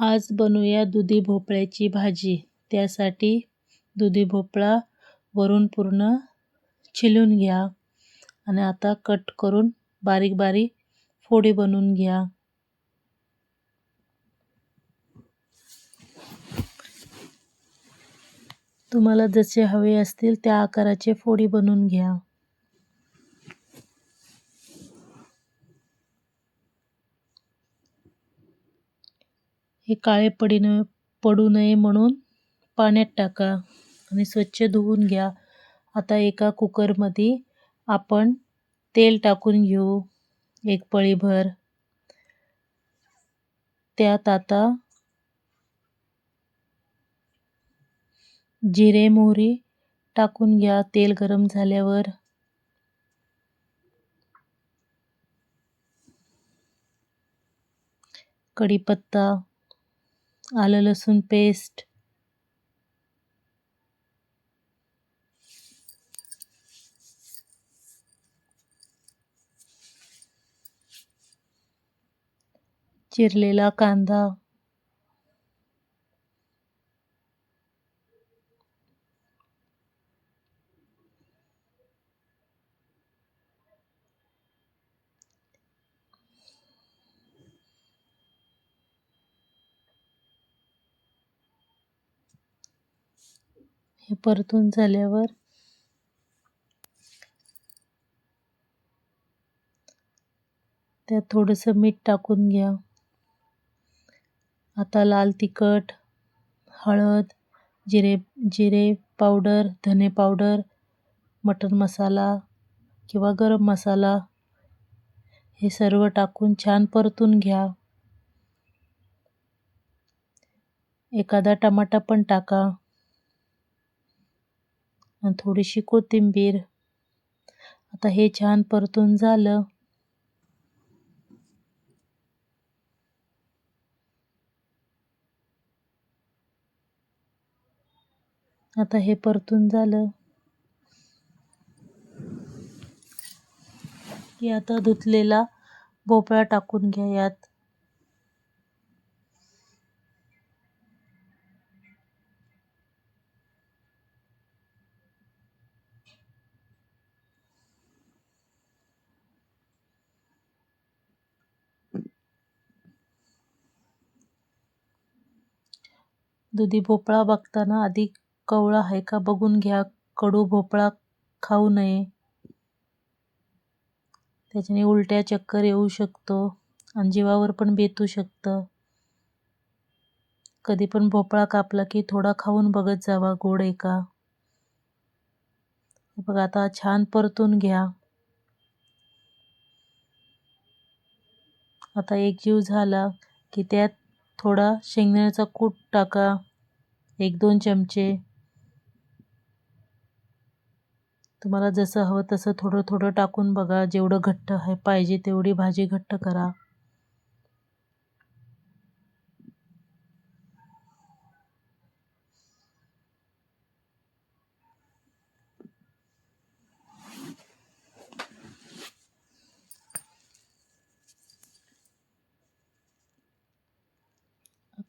आज बनवूया दुधी भोपळ्याची भाजी. त्यासाठी दुधी भोपळा वरून पूर्ण छिलून घ्या आणि आता कट करून बारीक बारीक फोडी बनवून घ्या. तुम्हाला जसे हवे असतील त्या आकाराचे फोडी बनवून घ्या. हे काळे पडी न पडू नये म्हणून पाण्यात टाका आणि स्वच्छ धुवून घ्या. आता एका कुकरमध्ये आपण तेल टाकून घेऊ. एक पळीभर. त्यात आता जिरे मोहरी टाकून घ्या. तेल गरम झाल्यावर कढीपत्ता आलं लसूण पेस्ट चिरलेला कांदा. हे परतून झाल्यावर त्यात थोडंसं मीठ टाकून घ्या. आता लाल तिखट हळद जिरे जिरे पावडर धने पावडर मटन मसाला किंवा गरम मसाला हे सर्व टाकून छान परतून घ्या. एखादा टमाटा पण टाका. आणि थोडीशी कोथिंबीर. आता हे छान परतून झालं. आता हे परतून झालं. की आता धुतलेला भोपळा टाकून घ्या यात. दुधी भोपळा बघताना आधी कवळा आहे का बघून घ्या कडू भोपळा खाऊ नये. त्याच्याने उलट्या चक्कर येऊ शकतो आणि जीवावर पण बेतू शकतं. कधी पण भोपळा कापला की थोडा खाऊन बघत जावा गोड आहे का? बघा आता छान परतून घ्या. आता एक जीव झाला की त्यात थोडा शेंगदाण्याचा कूट टाका. एक दोन चमचे. तुम्हाला जसं हवं तसं थोडं थोडं टाकून बघा. जेवढं घट्ट आहे पाहिजे तेवढी भाजी घट्ट करा.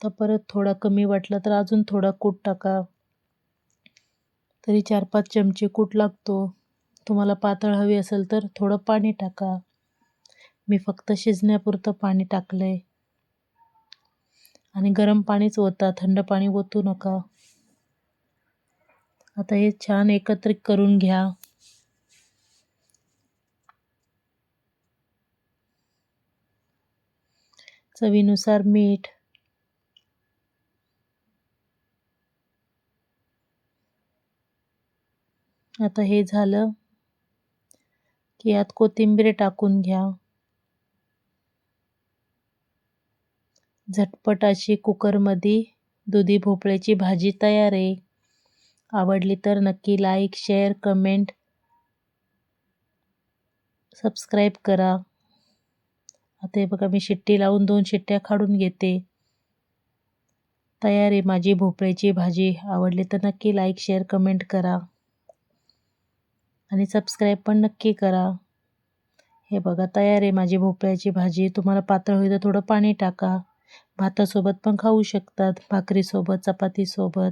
आता परत थोडा कमी वाटला तर अजून थोडा कूट टाका. तरी चार पाच चमचे कूट लागतो. तुम्हाला पातळ हवी असेल तर थोडं पाणी टाका. मी फक्त शिजण्यापुरतं पाणी टाकलं आहे आणि गरम पाणीच ओता थंड पाणी ओतू नका. आता हे छान एकत्रित करून घ्या. चवीनुसार मीठ आता हे झालं की यात कोथिंबीर टाकून घ्या. झटपट अशी कुकरमध्ये दुधी भोपळ्याची भाजी तयार आहे. आवडली तर नक्की लाईक शेअर कमेंट सबस्क्राईब करा. आता हे बघा मी शिट्टी लावून दोन शिट्ट्या काढून घेते. तयार आहे माझी भोपळ्याची भाजी. आवडली तर नक्की लाईक शेअर कमेंट करा. आणि सबस्क्राईब पण नक्की करा. हे बघा तयार आहे माझी भोपळ्याची भाजी. तुम्हाला पातळ होईल तर थोडं पाणी टाका. भातासोबत पण खाऊ शकतात. भाकरीसोबत चपातीसोबत.